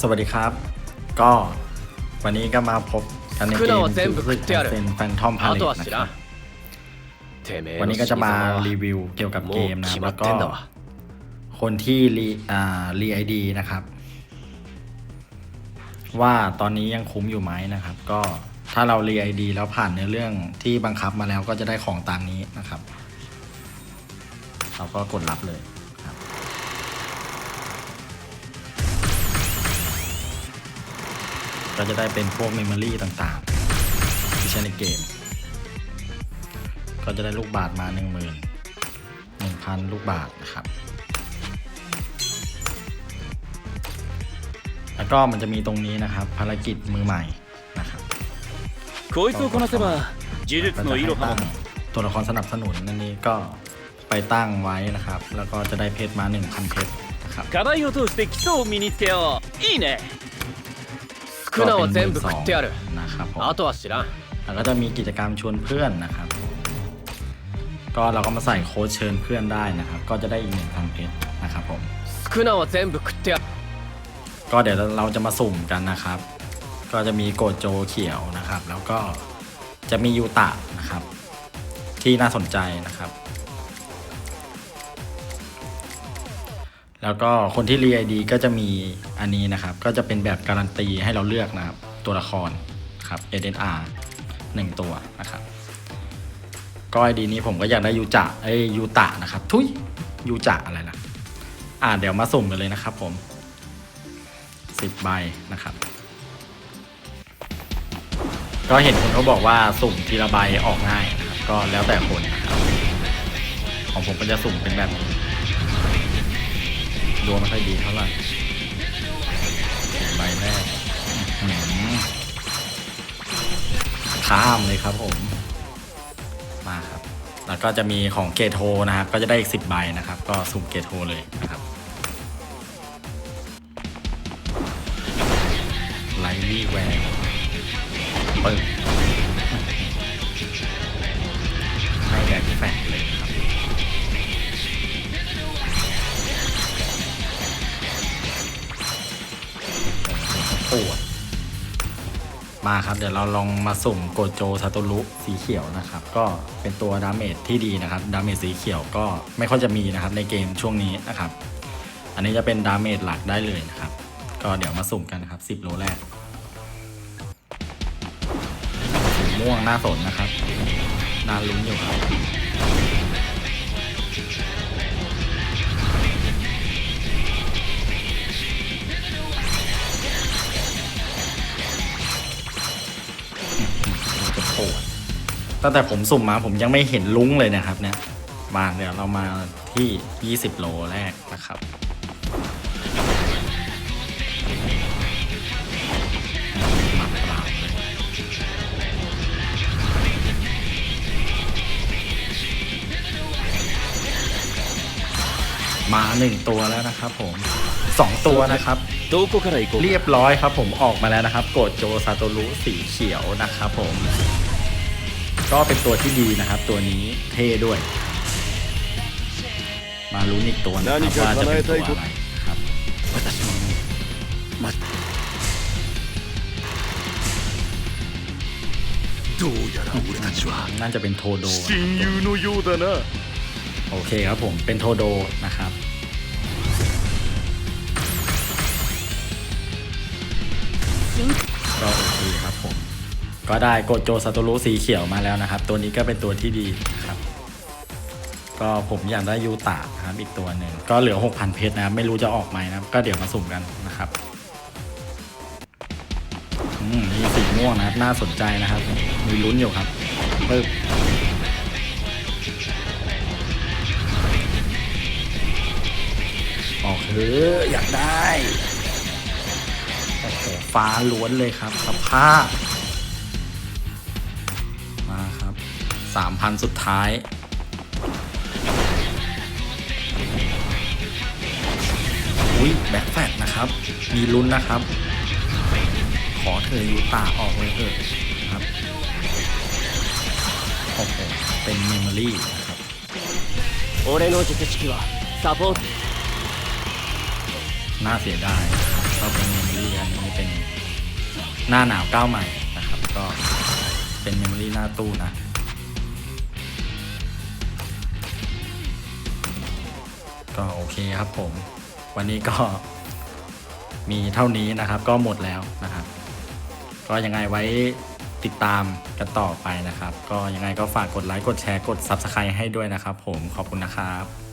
สวัสดีครับ ก็วันนี้ก็มาพบกันในเกมที่เป็นแฟนทอมพาเลตนะครับวันนี้ก็จะมารีวิวเกี่ยวกับเกมนะแล้วก็คนที่รีรีไอดีนะครับ ว่าตอนนี้ยังคุ้มอยู่ไหมนะครับ ก็ถ้าเรารีไอดีแล้วผ่านในเรื่องที่บังคับมาแล้วก็จะได้ของตามนี้นะครับ เราก็กดรับเลย ก็จะได้เป็นพวกเมมโมรี่ต่างๆ ที่ใช้ในเกม ก็จะได้ลูกบาทมา 1 0 0 0 0 1,000 ลูกบาทนะครับ แล้วก็มันจะมีตรงนี้นะครับ ภารกิจมือใหม่นะครับ こいつをこなせば呪術 ก็ の จะให้ イロハ ตั้ง も ตัวละครสนับสนุนอันนี้ก็ไปตั้งไว้นะครับ แล้วก็จะได้เพชรมา 1,000 เพชรนะครับ 課題を通して基礎を身につけよういいね ก็ 苦悩 เป็ は น 全部食ってやる นะครับผม あとは知らん แล้วก็จะมีกิจกรรมชวนเพื่อนนะครับ ก็เราก็มาใส่โค้ดเชิญเพื่อนได้นะครับ ก็จะได้อีกหนึ่งพันเพชรนะครับผม 苦悩は全部食ってやる ก็เดี๋ยวเราจะมาสุ่มกันนะครับ ก็จะมีโกโจเขียวนะครับ แล้วก็จะมียูตะนะครับ ที่น่าสนใจนะครับ แล้วก็คนที่รีไอดีก็จะมีอันนี้นะครับ ก็จะเป็นแบบการันตีให้เราเลือกนะครับ ตัวละครครับ SNR หนึ่งตัวนะครับก็ไอดีนี้ผมก็อยากได้ยูจะไอยยูตะนะครับ ทุยยูจะอะไรล่ะ อ่าเดี๋ยวมาสุ่มกันเลยนะครับ ผมสิบใบนะครับ ก็เห็นคนเขาบอกว่าสุ่มทีละใบออกง่ายนะครับ ก็แล้วแต่คนนะครับของผมก็จะสุ่มเป็นแบบนี้ ดวงไม่ค่อยดีเท่าไหร่ใบแรกข้ามเลยครับผม มาครับ แล้วก็จะมีของเกโทนะครับ ก็จะได้อีกสิบใบนะครับ ก็สุ่มเกโทเลยนะครับไลวี่แวร์ปึ้งให้แดกแฟกเลยครับ มาครับ เดี๋ยวเราลองมาสุ่มโกโจซาโตรุสีเขียวนะครับ ก็เป็นตัวดาเมจที่ดีนะครับดาเมจสีเขียวก็ไม่ค่อยจะมีนะครับในเกมช่วงนี้นะครับ อันนี้จะเป็นดาเมจหลักได้เลยนะครับ ก็เดี๋ยวมาสุ่มกันนะครับ 10 โลแรกสีม่วงหน้าสนนะครับน่าลุ้นอยู่ครับ ตั้งแต่ผมสุ่มมาผมยังไม่เห็นลุ้งเลยนะครับเนี่ย มาเดี๋ยวเรามาที่ 20 โลแรกนะครับ มาเปล่าเลยมาหนึ่งตัวแล้วนะครับผมสองตัวนะครับ どこから行こう เรียบร้อยครับผมออกมาแล้วนะครับ โกดโจซาโตรุสีเขียวนะครับผม ก็เป็นตัวที่ดีนะครับ ตัวนี้เท่ด้วย มาลุ้นอีกตัวนะครับว่าจะเป็นตัวอะไรครับ 私もまどうやら俺たちは น่าจะเป็นโทโด 親友のようだな โอเคครับผมเป็นโทโดนะครับ ก็โอเคครับผม ก็ได้โกโจซาโตรุสีเขียวมาแล้วนะครับ ตัวนี้ก็เป็นตัวที่ดีนะครับ ก็ผมอยากได้ยูตะนะครับอีกตัวหนึ่งก็เหลือ 6,000 เพชรนะครับไม่รู้จะออกไหมนะครับ ก็เดี๋ยวมาสุ่มกันนะครับอืมีสีม่วงนะครับ น่าสนใจนะครับ มีลุ้นอยู่ครับปึ๊บออกเถออยากได้โอ้โหฟ้าล้วนเลยครับสภาพ 3,000 สุดท้าย อุ้ยแบ็คแฟตนะครับ มีลุ้นนะครับ ขอเธอยูตาออกเลยเถอะนะครับโอ้โหเป็นเมมโมรี่นะครับ 俺の術式はサポート น่าเสียดายนะครับ ก็เป็นเมมโมรี่อันนี้เป็นหน้าหนาวก้าวใหม่นะครับ ก็เป็นเมมโมรี่หน้าตู้นะ ก็โอเคครับผม วันนี้ก็มีเท่านี้นะครับ ก็หมดแล้วนะครับ ก็ยังไงไว้ติดตามกันต่อไปนะครับ ก็ยังไงก็ฝากกดไลค์กดแชร์กด Subscribe ให้ด้วยนะครับ ผมขอบคุณนะครับ